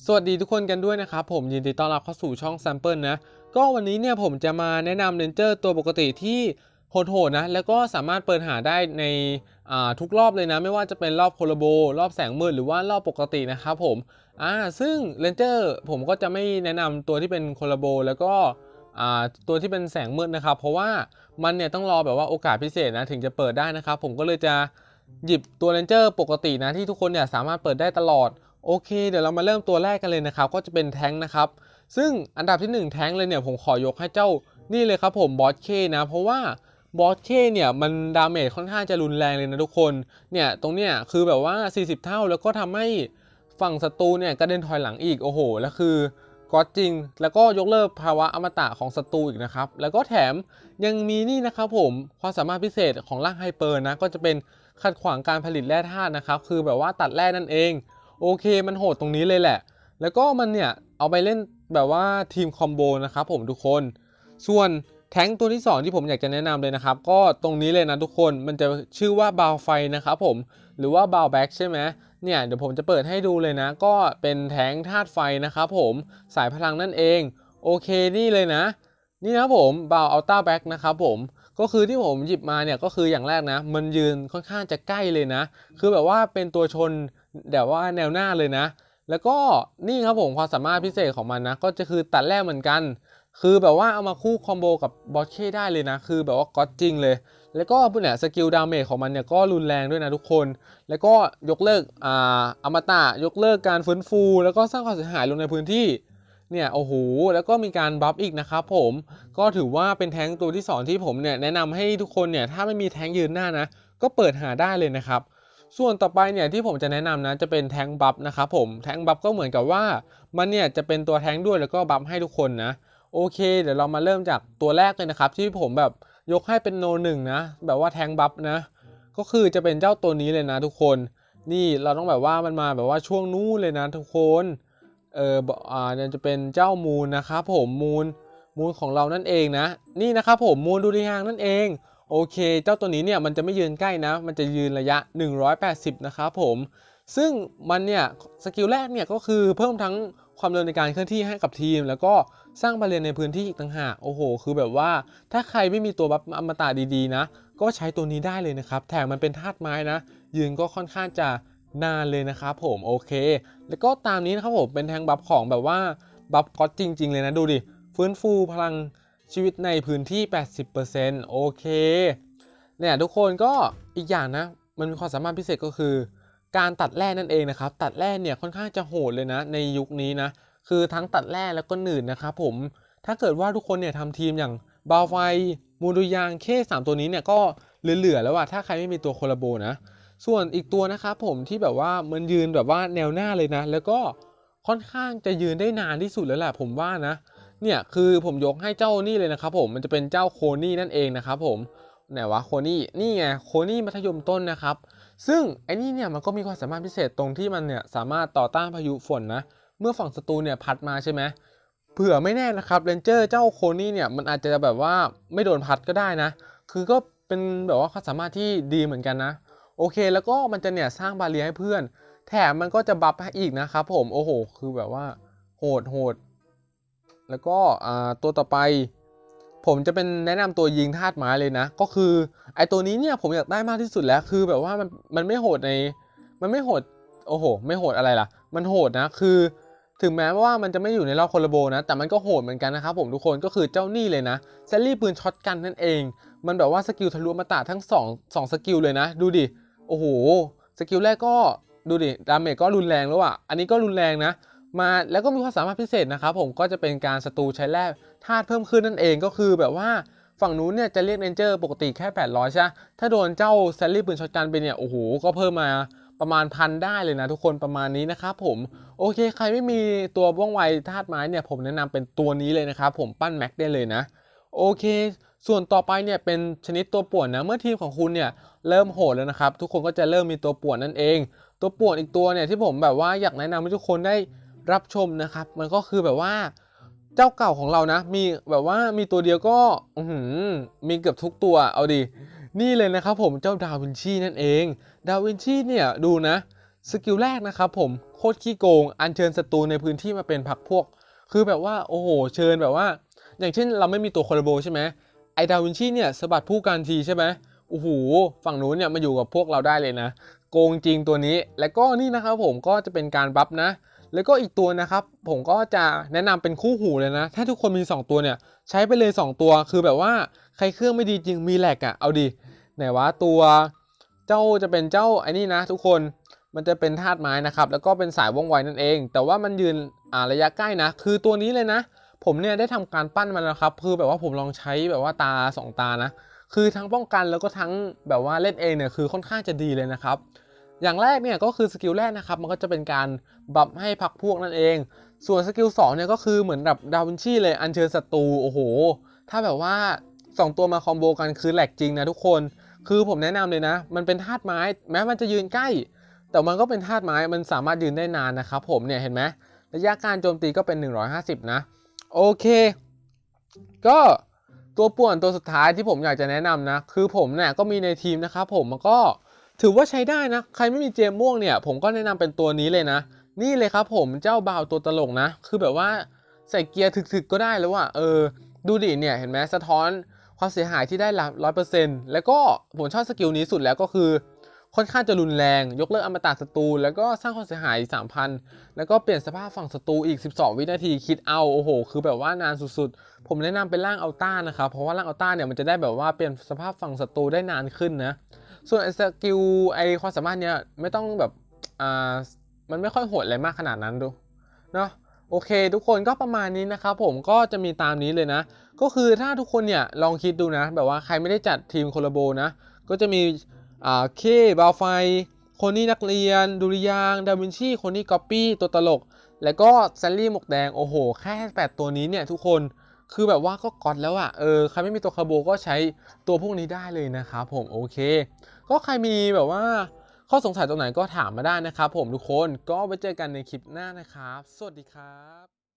สวัสดีทุกคนกันด้วยนะครับผมยินดีต้อนรับเข้าสู่ช่อง Sample นะ ก็วันนี้เนี่ยผมจะมาแนะนำเรนเจอร์ตัวปกติที่โหดๆนะ แล้วก็สามารถเปิดหาได้ในทุกรอบเลยนะ ไม่ว่าจะเป็นรอบโคลาโบ รอบแสงมืดหรือว่ารอบปกตินะครับผมอ่าซึ่งเรนเจอร์ผมก็จะไม่แนะนำตัวที่เป็นโคลาโบ แล้วก็ตัวที่เป็นแสงมืดนะครับ เพราะว่ามันเนี่ยต้องรอแบบว่าโอกาสพิเศษนะถึงจะเปิดได้นะครับผมก็เลยจะหยิบตัวเรนเจอร์ปกตินะที่ทุกคนเนี่ยสามารถเปิดได้ตลอด โอเค เดี๋ยวเรามาเริ่มตัวแรกกันเลยนะครับ ก็จะเป็นแท้งนะครับ ซึ่งอันดับที่ 1 แท้งเลยเนี่ยผมขอยกให้เจ้านี่เลยครับผมบอสเคนะ เพราะว่าบอสเคเนี่ยมันดาเมจค่อนข้างจะรุนแรงเลยนะทุกคน เนี่ยตรงเนี้ยคือแบบว่า 40 เท่าแล้วก็ทำให้ฝั่งศัตรูเนี่ยกระเด็นถอยหลังอีกโอ้โห แล้วคือก็จริง แล้วก็ยกเลิกภาวะอมตะของศัตรูอีกนะครับ แล้วก็แถมยังมีนี่นะครับผมความสามารถพิเศษของร่างไฮเปอร์นะก็จะเป็นขัดขวางการผลิตแร่ธาตุนะครับ คือแบบว่าตัดแร่นั่นเอง โอเคมันโหดตรงนี้เลยแหละ แล้วก็มันเนี่ย เอาไปเล่นแบบว่าทีมคอมโบนะครับผมทุกคน ส่วนแท้งตัวที่ 2 ที่ผมอยากจะแนะนำเลยนะครับ ก็ตรงนี้เลยนะทุกคนมันจะชื่อว่าบาวไฟนะครับผมหรือว่าบาวแบ็กใช่ไหมเนี่ยเดี๋ยวผมจะเปิดให้ดูเลยนะ ก็เป็นแท้งธาตุไฟนะครับผมสายพลังนั่นเอง โอเคนี่เลยนะ นี่นะผมบาวอัลต้าแบ็กนะครับผมก็คือที่ผมหยิบมาเนี่ยก็คืออย่างแรกนะ มันยืนค่อนข้างจะใกล้เลยนะ คือแบบว่าเป็นตัวชน แบบว่าแนวหน้าเลยนะ แล้วก็นี่ครับผมความสามารถพิเศษของมันนะ ก็จะคือตัดแรกเหมือนกัน คือแบบว่าเอามาคู่คอมโบกับบอสเคได้เลยนะ คือแบบว่าก็จริงเลย แล้วก็เนี่ยสกิลดาเมจของมันเนี่ยก็รุนแรงด้วยนะทุกคน แล้วก็ยกเลิกอ่าอมตะยกเลิกการฟื้นฟู แล้วก็สร้างความเสียหายลงในพื้นที่เนี่ยโอ้โหแล้วก็มีการบัฟอีกนะครับผมก็ถือว่าเป็นแท้งตัวที่ 2 ที่ผมเนี่ยแนะนำให้ทุกคนเนี่ยถ้าไม่มีแท้งยืนหน้านะ ก็เปิดหาได้เลยนะครับ ส่วนต่อไปเนี่ยที่ผมจะแนะนำนะจะเป็นแทงบัฟนะครับผมแทงบัฟก็เหมือนกับว่า มันเนี่ยจะเป็นตัวแทงด้วยแล้วก็บัฟให้ทุกคนนะโอเค เดี๋ยวเรามาเริ่มจากตัวแรกเลยนะครับ ที่ผมแบบยกให้เป็นโนหนึ่งนะ แบบว่าแทงบัฟนะ ก็คือจะเป็นเจ้าตัวนี้เลยนะทุกคน นี่เราต้องแบบว่ามันมาแบบว่าช่วงนู้นเลยนะทุกคนเอออ่าเนี่ยจะเป็นเจ้ามูลนะครับผมมูลมูลของเรานั่นเองนะ นี่นะครับผมมูลดูริยางนั่นเอง โอเค เจ้าตัวนี้เนี่ยมันจะไม่ยืนใกล้นะ มันจะยืนระยะ 180 นะครับผม ซึ่งมันเนี่ยสกิลแรกเนี่ยก็คือเพิ่มทั้งความเร็วในการเคลื่อนที่ให้กับทีม แล้วก็สร้างบาเรียนในพื้นที่อีกต่างหากโอ้โห คือแบบว่าถ้าใครไม่มีตัวบัฟอมตะดีๆนะ ก็ใช้ตัวนี้ได้เลยนะครับ แถมมันเป็นธาตุไม้นะ ยืนก็ค่อนข้างจะนานเลยนะครับผมโอเค แล้วก็ตามนี้นะครับผมเป็นแทงบัฟของแบบว่าบัฟก็จริง ๆ เลยนะดูดิฟื้นฟูพลัง ชีวิตในพื้นที่ 80%โอเคเนี่ยทุกคนก็อีกอย่างนะ มันมีความสามารถพิเศษก็คือ การตัดแร่นั่นเองนะครับ ตัดแร่เนี่ยค่อนข้างจะโหดเลยนะ ในยุคนี้นะ คือทั้งตัดแร่แล้วก็หนืดนะครับผมถ้าเกิดว่าทุกคนเนี่ยทำทีมอย่างบาไฟมูดุยางเคสามตัวนี้เนี่ยก็เหลือๆแล้วอะถ้าใครไม่มีตัวโคลาโบนะ ส่วนอีกตัวนะครับผมที่แบบว่ามันยืนแบบว่าแนวหน้าเลยนะ แล้วก็ค่อนข้างจะยืนได้นานที่สุดแล้วแหละผมว่านะ เนี่ยคือผมยกให้เจ้านี่เลยนะครับผมมันจะเป็นเจ้าโคนี่นั่นเองนะครับผมไหนวะโคนี่นี่ไงโคนี่มัธยมต้นนะครับ ซึ่งไอ้นี่เนี่ยมันก็มีความสามารถพิเศษตรงที่มันเนี่ยสามารถต่อต้านพายุฝนนะ เมื่อฝั่งศัตรูเนี่ยพัดมาใช่ไหมเผื่อไม่แน่นะครับเรนเจอร์เจ้าโคนี่เนี่ยมันอาจจะแบบว่าไม่โดนพัดก็ได้นะ คือก็เป็นแบบว่าความสามารถที่ดีเหมือนกันนะ โอเคแล้วก็มันจะเนี่ยสร้างบาเรียให้เพื่อน แถมมันก็จะบัฟให้อีกนะครับผมโอ้โห คือแบบว่าโหดโหด แล้วก็ตัวต่อไป ผมจะเป็นแนะนำตัวยิงธาตุไม้เลยนะ ก็คือไอตัวนี้เนี่ยผมอยากได้มากที่สุดแล้วคือแบบว่ามันมันไม่โหดในมันไม่โหดโอ้โห ไม่โหดอะไรล่ะ มันโหดนะคือถึงแม้ว่ามันจะไม่อยู่ในรอบโคลาโบนะ แต่มันก็โหดเหมือนกันนะครับผมทุกคนก็คือเจ้านี่เลยนะแซลลี่ปืนช็อตกันนั่นเอง มันแบบว่าสกิลทะลุอมตะทั้ง2 2สกิลเลยนะ ดูดิ โอ้โห สกิลแรกก็ดูดิ ดาเมจก็รุนแรงแล้วอะ อันนี้ก็รุนแรงนะ มาแล้วก็มีความสามารถพิเศษนะครับผมก็จะเป็นการศัตรูใช้แร่ธาตุเพิ่มขึ้นนั่นเองก็คือแบบว่าฝั่งนู้นเนี่ยจะเรียกเรนเจอร์ปกติแค่ 800 ใช่ไหมถ้าโดนเจ้าแซลลี่ปืนช็อตกันไปเนี่ย โอ้โห ก็เพิ่มมาประมาณพันได้เลยนะทุกคนประมาณนี้นะครับผม โอเค ใครไม่มีตัวว่องไวธาตุไม้เนี่ย ผมแนะนำเป็นตัวนี้เลยนะครับผมปั้นแม็กได้เลยนะ โอเค ส่วนต่อไปเนี่ยเป็นชนิดตัวป่วนนะ เมื่อทีมของคุณเนี่ยเริ่มโหดแล้วนะครับ ทุกคนก็จะเริ่มมีตัวป่วนนั่นเอง ตัวป่วนอีกตัวเนี่ยที่ผมแบบว่าอยากแนะนำให้ทุกคนได้ รับชมนะครับ มันก็คือแบบว่าเจ้าเก่าของเรานะ มีแบบว่ามีตัวเดียวก็มีเกือบทุกตัวเอาดินี่เลยนะครับผมเจ้าดาวินชีนั่นเอง ดาวินชีเนี่ยดูนะ สกิลแรกนะครับผมโคตรขี้โกง อัญเชิญศัตรูในพื้นที่มาเป็นผักพวก คือแบบว่าโอ้โห เชิญแบบว่า อย่างเช่นเราไม่มีตัวโคลาโบใช่ไหมไอดาวินชีเนี่ยสะบัดผู้การทีใช่ไหมโอ้โหฝั่งนู้นเนี่ยมาอยู่กับพวกเราได้เลยนะ โกงจริงตัวนี้ แล้วก็นี่นะครับผมก็จะเป็นการบัฟนะ แล้วก็อีกตัวนะครับ ผมก็จะแนะนำเป็นคู่หูเลยนะ ถ้าทุกคนมี 2 ตัวเนี่ย ใช้ไปเลย 2 ตัว คือแบบว่าใครเครื่องไม่ดีจริงมีแหลกอะ่ะ เอาดิไหนวะตัวเจ้าจะเป็นเจ้าไอ้นี่นะ ทุกคนมันจะเป็นธาตุไม้นะครับ แล้วก็เป็นสายว่องไวนั่นเอง แต่ว่ามันยืนอ่าระยะใกล้นะ คือตัวนี้เลยนะ ผมเนี่ยได้ทำการปั้นมันแล้วครับ คือแบบว่าผมลองใช้แบบว่าตา 2 ตานะ คือทั้งป้องกันแล้วก็ทั้งแบบว่าเล่นเองเนี่ยคือค่อนข้างจะดีเลยนะครับ อย่างแรกเนี่ยก็คือสกิลแรกนะครับมันก็จะเป็นการบัฟให้พักพวกนั่นเอง ส่วนสกิล2เนี่ยก็คือเหมือนแบบดาวินชีเลยอัญเชิญศัตรูโอ้โห ถ้าแบบว่า 2 ตัวมาคอมโบกันคือแหลกจริงนะทุกคน คือผมแนะนำเลยนะ มันเป็นธาตุไม้ แม้มันจะยืนใกล้ แต่มันก็เป็นธาตุไม้มันสามารถยืนได้นานนะครับผมเนี่ยเห็นไหมระยะการโจมตีก็เป็น 150 นะ โอเค ก็ตัวป่วนตัวสุดท้ายที่ผมอยากจะแนะนำนะ คือผมเนี่ยก็มีในทีมนะครับผมมันก็ ถือว่าใช้ได้นะ ใครไม่มีเจมม่วงเนี่ย ผมก็แนะนำเป็นตัวนี้เลยนะ นี่เลยครับผมเจ้าบาวตัวตลกนะ คือแบบว่าใส่เกียร์ถึกๆก็ได้แล้วว่ะเออ ดูดิเนี่ยเห็นไหมสะท้อนความเสียหายที่ได้ร้อยเปอร์เซ็นต์แล้วก็ผมชอบสกิลนี้สุดแล้วก็คือ ค่อนข้างจะรุนแรง ยกเลิกอมตะศัตรูแล้วก็สร้างความเสียหาย 3,000 แล้วก็เปลี่ยนสภาพฝั่งศัตรูอีก 12 วินาทีคิดเอาโอ้โห คือแบบว่านานสุดๆ ผมแนะนำเป็นร่างอัลต้านะครับเพราะว่าร่างอัลต้าเนี่ยมันจะได้แบบว่าเปลี่ยนสภาพฝั่งศัตรูได้นานขึ้นนะ ส่วนไอ้สกิลไอความสามารถเนี่ยไม่ต้องแบบอ่ามันไม่ค่อยโหดอะไรมากขนาดนั้นดูเนาะโอเค ทุกคนก็ประมาณนี้นะครับผมก็จะมีตามนี้เลยนะ ก็คือถ้าทุกคนเนี่ยลองคิดดูนะ แบบว่าใครไม่ได้จัดทีมโคลาโบนะ ก็จะมีอ่าเคบาไฟ คนนี้นักเรียน ดุริยางดาวินชีคนนี้ก๊อปปี้ตัวตลก แล้วก็แซลลี่หมวกแดงโอ้โห แค่ 8 ตัวนี้เนี่ยทุกคน คือแบบว่าก็กอดแล้วอะ่ะ เออ ใครไม่มีตัวคาโบก็ใช้ตัวพวกนี้ได้เลยนะครับผม โอเค ก็ใครมีแบบว่าข้อสงสัยตรงไหนก็ถามมาได้นะครับผมทุกคน ก็ไว้เจอกันในคลิปหน้านะครับ สวัสดีครับ